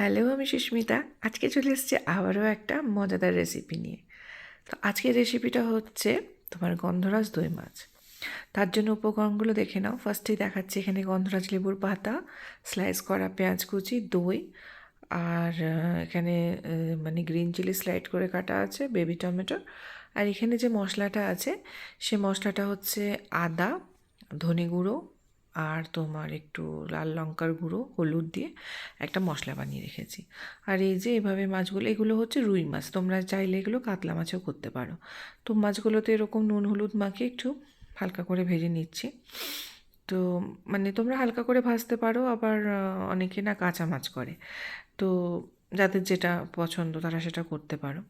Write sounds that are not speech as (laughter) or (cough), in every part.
Hello, আমি সুস্মিতা। আজকে চলে এসেছি আবারও একটা মজাদার রেসিপি নিয়ে। তো আজকের রেসিপিটা হচ্ছে তোমার গন্ধরাজ দই মাছ। তার জন্য উপকরণগুলো দেখে নাও। ফার্স্টেই দেখাচ্ছি এখানে গন্ধরাজ লেবুর পাতা স্লাইস করা পেঁয়াজ কুচি, দই, আর এখানে মানে গ্রিন চিলি স্লাইড করে কাটা আছে বেবি টমেটো আর এখানে যে মশলাটা আছে, সে মশলাটা হচ্ছে আদা, ধনে গুঁড়ো আর তোমার একটু লাল লঙ্কার গুঁড়ো, হলুদ দিয়ে একটা মশলা বানিয়ে রেখেছি। আর এই যে এভাবে মাছগুলো, এগুলো হচ্ছে রুই মাছ। তোমরা চাইলে এগুলো কাতলা মাছও করতে পারো। তো মাছগুলোতে এরকম নুন, হলুদ মাখিয়ে একটু হালকা করে ভেজে নিচ্ছি। তো মানে তোমরা হালকা করে ভাজতে পারো, আবার অনেকে না কাঁচা মাছ করে। তো যাদের যেটা পছন্দ তারা সেটা করতে পারো।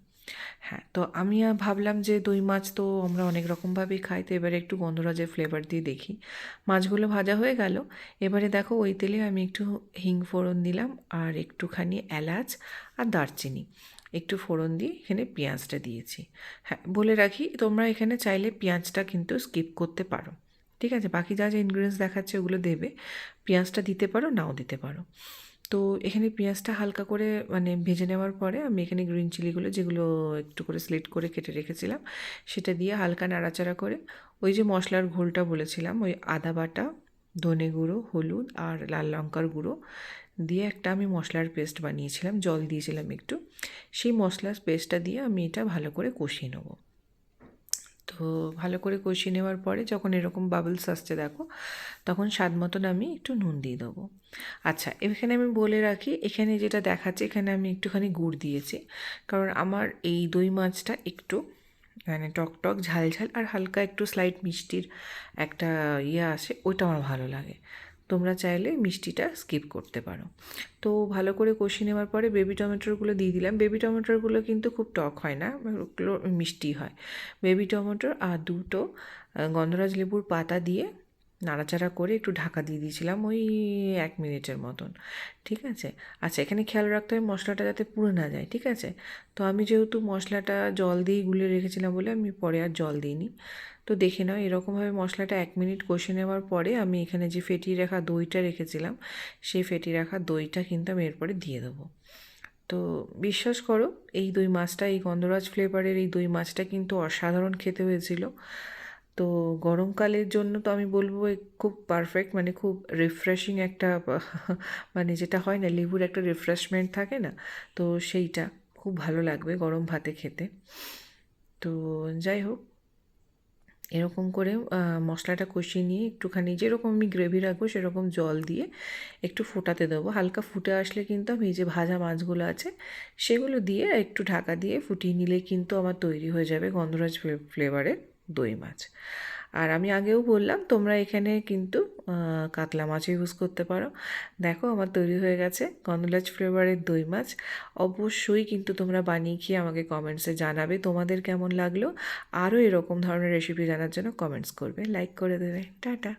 হ্যাঁ তো আমি ভাবলাম যে দই মাছ তো আমরা অনেক রকমভাবেই খাই, তো এবারে একটু গন্ধরাজের ফ্লেভার দিয়ে দেখি। মাছগুলো ভাজা হয়ে গেল। এবারে দেখো ওই তেলে আমি একটু হিং ফোড়ন দিলাম আর একটুখানি এলাচ আর দারচিনি। একটু ফোড়ন দিয়ে এখানে পেঁয়াজটা দিয়েছি। হ্যাঁ বলে রাখি তোমরা এখানে চাইলে পেঁয়াজটা কিন্তু স্কিপ করতে পারো। ঠিক আছে? বাকি যা যা ইনগ্রিডিয়েন্টস দেখাচ্ছে ওগুলো দেবে। পেঁয়াজটা দিতে পারো, নাও দিতে পারো। তো এখানে পেঁয়াজটা হালকা করে মানে ভেজে নেওয়ার পরে আমি এখানে গ্রিন চিলিগুলো যেগুলো একটু করে স্লিট করে কেটে রেখেছিলাম, সেটা দিয়ে হালকা নাড়াচাড়া করে ওই যে মশলার ঘোলটা বলেছিলাম, ওই আদা বাটা, ধনে গুঁড়ো, হলুদ আর লাল লঙ্কার গুঁড়ো দিয়ে একটা আমি মশলার পেস্ট বানিয়েছিলাম, জল দিয়েছিলাম একটু, সেই মশলার পেস্টটা দিয়ে আমি এটা ভালো করে কষিয়ে নেব। তো ভালো করে কষিয়ে নেওয়ার পরে যখন এরকম বাবলস আসছে দেখো, তখন স্বাদ মতন আমি একটু নুন দিয়ে দেবো। আচ্ছা এখানে আমি বলে রাখি, এখানে যেটা দেখাচ্ছে, এখানে আমি একটুখানি গুড় দিয়েছি। কারণ আমার এই দই মাছটা একটু মানে টক টক, ঝাল ঝাল আর হালকা একটু স্লাইট মিষ্টির একটা ইয়ে আসে, ওইটা আমার ভালো লাগে। তোমরা চাইলে মিষ্টিটা স্কিপ করতে পারো। তো ভালো করে কষিয়ে নেওয়ার পরে বেবি টমেটোগুলো দিয়ে দিলাম। বেবি টমেটোগুলো কিন্তু খুব টক হয় না মিষ্টি হয়। বেবি টমেটোর আর দুটো গন্ধরাজ লেবুর পাতা দিয়ে নাড়াচাড়া করে একটু ঢাকা দিয়ে দিয়েছিলাম ওই এক মিনিটের মতন, ঠিক আছে? আচ্ছা এখানে খেয়াল রাখতে হবে মশলাটা যাতে পুড়ে না যায়, ঠিক আছে? তো আমি যেহেতু মশলাটা জল দিয়ে গুলে রেখেছিলাম বলে আমি পরে আর জল দিইনি। তো দেখে নাও, এরকমভাবে মশলাটা এক মিনিট কষে নেওয়ার পরে আমি এখানে যে ফেটিয়ে রাখা দইটা রেখেছিলাম, সেই ফেটিয়ে রাখা দইটা কিন্তু আমি এরপরে দিয়ে দেবো। তো বিশ্বাস করো, এই দই মাছটা, এই গন্ধরাজ ফ্লেভারের এই দই মাছটা কিন্তু অসাধারণ খেতে হয়েছিল। তো গরমকালের জন্য তো আমি বলব খুব পারফেক্ট মানে খুব রিফ্রেশিং একটা (laughs) মানে যেটা হয় না, লেবুর একটা রিফ্রেশমেন্ট থাকে না? তো সেইটা খুব ভালো লাগবে গরম ভাতে খেতে। তো যাই হোক, এরকম করে মশলাটা কষিয়ে নিয়ে একটুখানি, যেরকম আমি গ্রেভি রাখব সেরকম জল দিয়ে একটু ফোটাতে দেবো। হালকা ফুটে আসলে কিন্তু আমি যে ভাজা মাছগুলো আছে, সেগুলো দিয়ে একটু ঢাকা দিয়ে ফুটিয়ে নিলে কিন্তু আমার তৈরি হয়ে যাবে গন্ধরাজ ফ্লেভারের দই মাছ। আর আমি আগেও বললাম, তোমরা এখানে কিন্তু কাতলা মাছও ইউজ করতে পারো। দেখো আমার তৈরি হয়ে গেছে গন্ধরাজ ফ্লেভারের দই মাছ। অবশ্যই কিন্তু তোমরা বানিয়ে খেয়ে আমাকে কমেন্টসে জানাবে, তোমাদের কেমন লাগল? আরও এরকম ধরনের রেসিপি জানার জন্য কমেন্টস করবে। লাইক করে দেবে। টাটা।